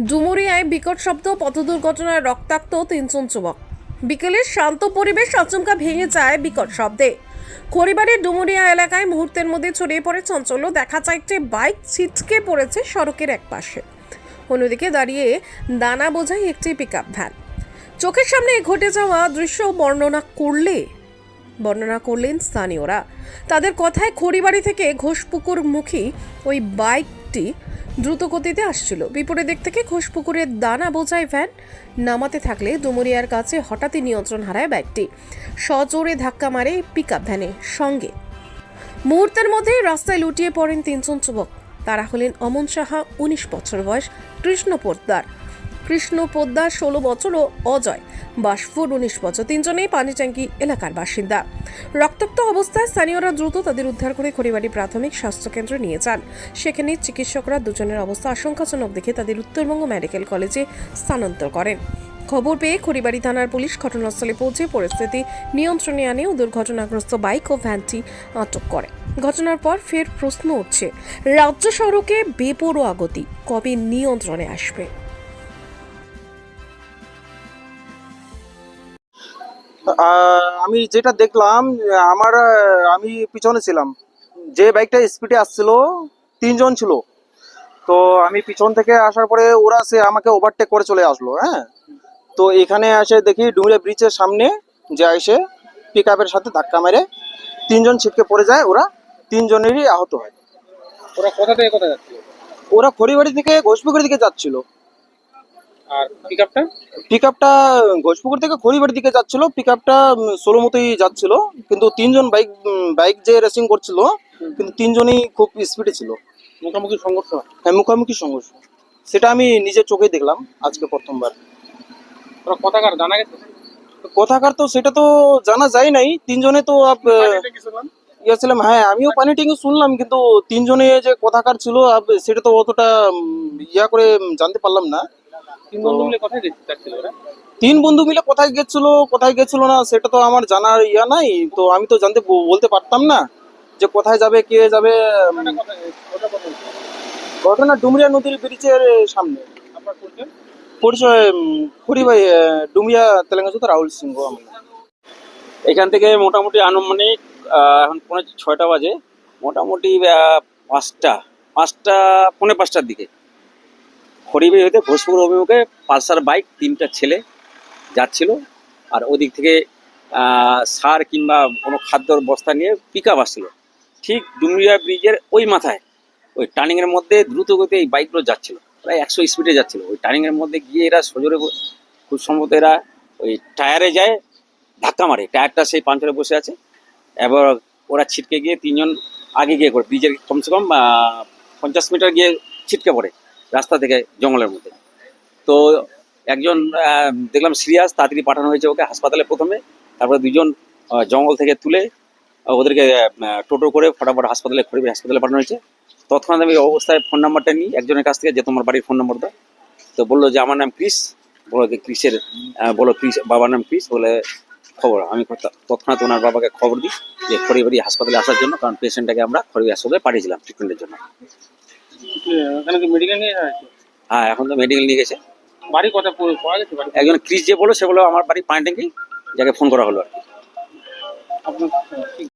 ডুমুরিয়ায় বিকট শব্দ পথ দুর্ঘটনায় রক্তাক্ত তিনজন যুবক। বিকেলের শান্ত পরিবেশ আচমকা ভেঙে যায় বিকট শব্দে। খড়িবাড়ির ডুমুরিয়া এলাকায় মুহূর্তের মধ্যে ছড়িয়ে পড়ে চঞ্চল্য। দেখা যায় একটি বাইক ছিটকে পড়েছে সড়কের এক পাশে। অন্যদিকে দাঁড়িয়ে দানা বোঝাই একটি পিকআপ ভ্যান চোখের সামনে ঘটে যাওয়া দৃশ্য বর্ণনা করলে বর্ণনা করলেন স্থানীয়রা। তাদের কথায় খড়িবাড়ি থেকে ঘোষপুকুর মুখী ওই বাইকটি দ্রুত গতিতে আসছিল। বিপরীত দিক থেকে ঘোষপুকুরের দানা বোঝাই ভ্যান নামাতে থাকলে ডুমুরিয়ার কাছে হঠাৎই নিয়ন্ত্রণ হারায় বাইকটি সজোরে ধাক্কা মারে পিক আপ ভ্যানের সঙ্গে। মুহূর্তের মধ্যেই রাস্তায় লুটিয়ে পড়েন তিনজন যুবক। তারা হলেন অমন সাহা, উনিশ বছর বয়স, কৃষ্ণ পোদ্দার। কৃষ্ণ পোদ্দার ষোলো বছর ও অজয়। বাসফুর উনিশ বছর। তিনজনেই পানিট্যাঙ্কি এলাকার বাসিন্দা। রক্তাক্ত অবস্থায় স্থানীয়রা দ্রুত তাদের উদ্ধার করে খড়িবাড়ি প্রাথমিক স্বাস্থ্যকেন্দ্রে নিয়ে যান। সেখানে চিকিৎসকরা দুজনের অবস্থা আশঙ্কাজনক দেখে তাদের উত্তরবঙ্গ মেডিকেল কলেজে স্থানান্তর করেন। খবর পেয়ে খড়িবাড়ি থানার পুলিশ ঘটনাস্থলে পৌঁছে পরিস্থিতি নিয়ন্ত্রণে আনে ও দুর্ঘটনাগ্রস্ত বাইক ও ভ্যানটি আটক করে। ঘটনার পর ফের প্রশ্ন উঠছে, রাজ্য সড়কে বেপরোয়া গতি কবে নিয়ন্ত্রণে আসবে? আমি যেটা দেখলাম আমার আমি পিছনে ছিলাম। যে বাইকটা স্পিডে আসছিল তিনজন ছিল। তো আমি পিছন থেকে আসার পরে ওরা সে আমাকে ওভারটেক করে চলে আসলো হ্যাঁ? তো এখানে এসে দেখি ডুমরিয়া ব্রিজের সামনে যে এসে পিক আপের সাথে ধাক্কা মেরে তিনজন ছিটকে পড়ে যায় ওরা তিনজনেরই আহত হয়। ওরা কোথা থেকে কোথায় যাচ্ছিল? ওরা খড়িবাড়ি থেকে ঘোষপুকুরের দিকে যাচ্ছিল। আর পিক আপটা পিক আপটা ঘোষপুকুর থেকে খড়িবাড়ির দিকে যাচ্ছিল। পিক আপটা ষোলো মতোই যাচ্ছিল। কিন্তু তিনজন বাইক বাইক যে রেসিং করছিল কিন্তু তিনজনই খুব স্পিডে ছিল। মুখোমুখি সংঘর্ষ হয়? মুখোমুখি সংঘর্ষ। সেটা আমি নিজের চোখেই দেখলাম আজকে প্রথমবার। কোথাকার জানা গেছে? কোথাকার তো সেটা তো জানা যায় নাই। তিনজনে তো গিয়েছিলাম হ্যাঁ আমিও পানি ট্যাঙ্কি শুনলাম কিন্তু তিনজনে যে কোথাকার ছিল সেটা তো অতটা ইয়া করে জানতে পারলাম না। তিন বন্ধু মিলে কোথায় গেছে যাচ্ছিল ওরা? তিন বন্ধু মিলে কোথায় গেছিল কোথায় গেছিল না সেটা তো আমার জানার ইয়া নাই। তো আমি তো জানতে বলতে পারতাম না যে কোথায় যাবে কে যাবে। ঘটনা ডুমরিয়া নদীর ব্রিজের সামনে। পরিচয়? পরিচয় ভাই ডুমরিয়া তেলেঙ্গানা রাহুল সিংহ আমি। এখান থেকে মোটামুটি আনুমানিক আহ, এখন পৌনে ছয়টা বাজে। মোটামুটি আহ, পাঁচটা পাঁচটা পৌনে পাঁচটার দিকে। খড়িবে হইতে ভোজপুর অভিমুখে পালসার বাইক তিনটা ছেলে যাচ্ছিল। আর ওদিক থেকে সার কিংবা কোনো খাদ্যর বস্তা নিয়ে পিক আপ আসছিল। ঠিক ডুমরিয়া ব্রিজের ওই মাথায়, ওই টার্নিংয়ের মধ্যে দ্রুত গতিতে এই বাইকগুলো যাচ্ছিল। প্রায় একশো স্পিডে যাচ্ছিল। ওই টার্নিংয়ের মধ্যে গিয়ে এরা সজোরে খুব সম্ভবত এরা ওই টায়ারে যায়, ধাক্কা মারে। টায়ারটা সেই পাঞ্চারে বসে আছে। এবার ওরা ছিটকে গিয়ে তিনজন আগে গিয়ে করে, ব্রিজের কমসে কম পঞ্চাশ মিটার গিয়ে ছিটকে পড়ে। রাস্তা থেকে জঙ্গলের মধ্যে। তো একজন দেখলাম সিরিয়াস, তাড়াতাড়ি পাঠানো হয়েছে ওকে হাসপাতালে প্রথমে। তারপরে দুজন জঙ্গল থেকে তুলে ওদেরকে টোটো করে ফটাফট হাসপাতালে, খড়িবে হাসপাতালে পাঠানো হয়েছে। তৎক্ষণাৎ আমি অবস্থায় ফোন নাম্বারটা নিই, একজনের কাছ থেকে যে তোমার বাড়ির ফোন নাম্বার দাও তো বলল যে, আমার নাম ক্রিস। বলো যে, ক্রিসের বলো ক্রিস, বাবার নাম ক্রিস। বলে, খবর। আমি তৎক্ষণাৎ ওনার বাবাকে খবর দিই যে, খড়িবাড়ি হাসপাতালে আসার জন্য, কারণ পেশেন্টটাকে আমরা খড়িবাড়ি হাসপাতালে পাঠিয়েছিলাম ট্রিটমেন্টের জন্য। ওখানে কি মেডিকেল নিয়ে হ্যাঁ এখন তো মেডিকেল নিয়ে গেছে। বাড়ি পাওয়া গেছে বাড়ি? একজন ক্রিস যে বলো সে বলো আমার বাড়ি পানি ট্যাঙ্কি যাকে ফোন করা হলো আর কি।